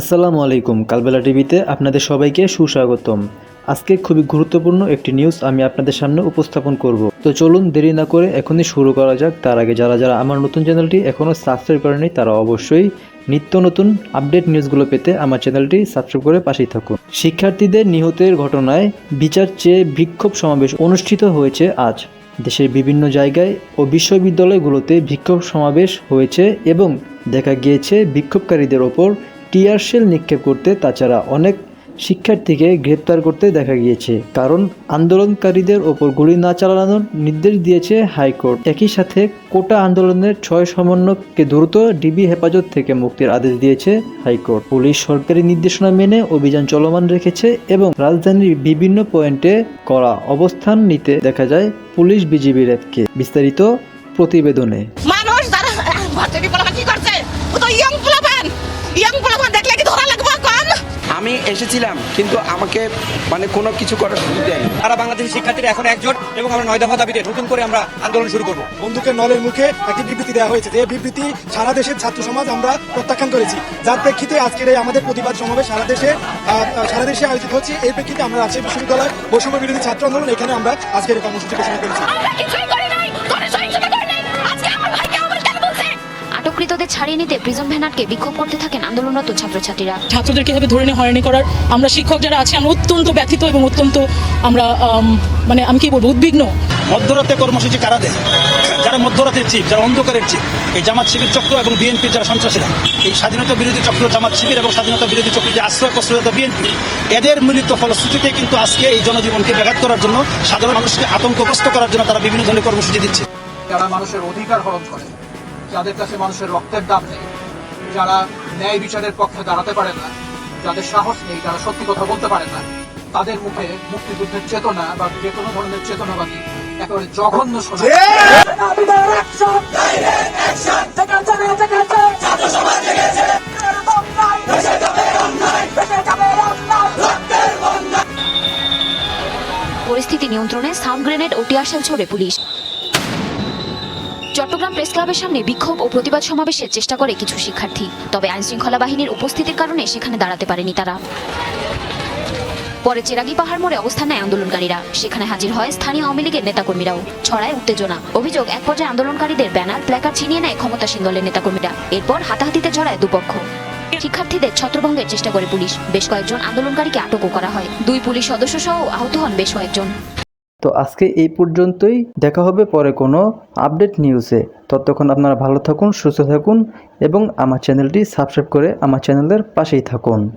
আসসালামু আলাইকুম, কালবেলা টিভিতে আপনাদের সবাইকে সুস্বাগতম। আজকে খুবই গুরুত্বপূর্ণ একটি নিউজ আমি আপনাদের সামনে উপস্থাপন করব। তো চলুন দেরি না করে এখনই শুরু করা যাক। তার আগে যারা যারা আমার নতুন চ্যানেলটি এখনও সাবস্ক্রাইব করেনি তারা অবশ্যই নিত্য নতুন আপডেট নিউজগুলো পেতে আমার চ্যানেলটি সাবস্ক্রাইব করে পাশেই থাকুন। শিক্ষার্থীদের নিহতের ঘটনায় বিচার চেয়ে বিক্ষোভ সমাবেশ অনুষ্ঠিত হয়েছে আজ। দেশের বিভিন্ন জায়গায় ও বিশ্ববিদ্যালয়গুলোতে বিক্ষোভ সমাবেশ হয়েছে এবং দেখা গিয়েছে বিক্ষোভকারীদের ওপর টিয়ার শেল নিক্ষেপ করতে, তাছাড়া অনেক শিক্ষার্থীকে গ্রেপ্তার করতে দেখা গিয়েছে। কারণ, আন্দোলনকারীদের ওপর গুলি না চালানোর নির্দেশ দিয়েছে হাইকোর্ট। একই সাথে কোটা আন্দোলনের ছয় সমন্বয়কে দ্রুত ডিবি হেফাজত থেকে মুক্তির আদেশ দিয়েছে হাইকোর্ট। পুলিশ সরকারি নির্দেশনা মেনে অভিযান চলমান রেখেছে এবং রাজধানীর বিভিন্ন পয়েন্টে করা অবস্থান নিতে দেখা যায় পুলিশ বিজিবি র্যাবকে বিস্তারিত প্রতিবেদনে। মানুষ যারা ভার্সিটি পোলাপান কি করছে ও তো ইয়ং পোলাপান ইয়ং পোলাপান দেখলে কি ধরা লাগবে কম আমি এসেছিলাম কিন্তু আমাকে মানে কোনো কিছু করার সুযোগ দেয়নি। সারা বাংলাদেশের শিক্ষার্থীরা এখন একজোট এবং আমরা নয় দফা দাবিতে নতুন করে আমরা আন্দোলন শুরু করব। বন্দুকের নলের মুখে একটি বিবৃতি দেওয়া হয়েছে যে বিবৃতি সারা দেশের ছাত্র সমাজ আমরা প্রত্যাখ্যান করেছি। যার প্রেক্ষিতে আজকের এই আমাদের প্রতিবাদ সমাবেশ সারা দেশে আহ, সারা দেশে আয়োজিত হচ্ছে। এই প্রেক্ষিতে আমরা রাজশাহী বিশ্ববিদ্যালয় বৈষম্য বিরোধী ছাত্র আন্দোলন। এখানে আমরা আজকের এই কর্মসূচি ঘোষণা করেছি। আটককৃতদের ছাড়িয়ে নিতে প্রিজন ভ্যান আটকে বিক্ষোভ করতে থাকেন আন্দোলনরত ছাত্রছাত্রীরা। ছাত্রদেরকে এভাবে ধরে নিয়ে হয়রানি করার। আমরা শিক্ষক যারা আছি আমরা অত্যন্ত ব্যথিত এবং অত্যন্ত আমরা মানে আমি কি বলব উদ্বিগ্ন। মধ্যরাতে কর্মসূচি কারা দেয়? যারা মধ্যরাতের চিফ যারা অন্ধকারের চিফ এই জামাত শিবির চক্র এবং বিএনপির যারা সন্ত্রাসীরা এই স্বাধীনতা বিরোধী চক্র জামাত শিবির এবং স্বাধীনতা বিরোধী চক্র যে আশ্রয় প্রশ্রয়তা বিএনপি এদের মিলিত ফলশ্রুতিতে কিন্তু আজকে এই জনজীবনকে ব্যাঘাত করার জন্য সাধারণ মানুষকে আতঙ্কগ্রস্ত করার জন্য তারা বিভিন্ন ধরনের কর্মসূচি দিচ্ছে। যারা মানুষের অধিকার হরণ করে যাদের কাছে মানুষের রক্তের দাম নেই যারা ন্যায় বিচারের পক্ষে দাঁড়াতে পারে না যাদের সাহস নেই যারা সত্যি কথা বলতে পারে না তাদের মুখে মুক্তিযুদ্ধের চেতনা বা যে কোনো ধরনের চেতনাবাদী একেবারে জঘন্য শোনা পরিস্থিতি নিয়ন্ত্রণে সাউন্ড গ্রেনেড ও টিয়ারশেল ছোড়ে পুলিশ। চট্টগ্রাম প্রেস ক্লাবের সামনে বিক্ষোভ ও প্রতিবাদ সমাবেশের চেষ্টা করে কিছু শিক্ষার্থী। তবে আইনশৃঙ্খলা বাহিনীর উপস্থিতির কারণে সেখানে দাঁড়াতে পারেনি তারা। পরে চেরাগি পাহাড় মোড়ে অবস্থান নেয় আন্দোলনকারীরা। সেখানে হাজির হয় স্থানীয় আওয়ামী লীগের নেতাকর্মীরাও। ছড়ায় উত্তেজনা। অভিযোগ, এক পর্যায়ে আন্দোলনকারীদের ব্যানার, প্ল্যাকার্ড ছিনিয়ে নেয় ক্ষমতাসীন দলের নেতাকর্মীরা। এরপর হাতাহাতিতে ছড়ায় দুপক্ষ। শিক্ষার্থীদের ছত্রভঙ্গের চেষ্টা করে পুলিশ। বেশ কয়েকজন আন্দোলনকারীকে আটকও করা হয়। দুই পুলিশ সদস্য সহ আহত হন বেশ কয়েকজন। তো আজকে এই পর্যন্তই। দেখা হবে পরে কোনো আপডেট নিউজে ততক্ষণ আপনারা ভালো থাকুন, সুস্থ থাকুন এবং আমার চ্যানেলটি সাবস্ক্রাইব করে আমার চ্যানেলের পাশেই থাকুন।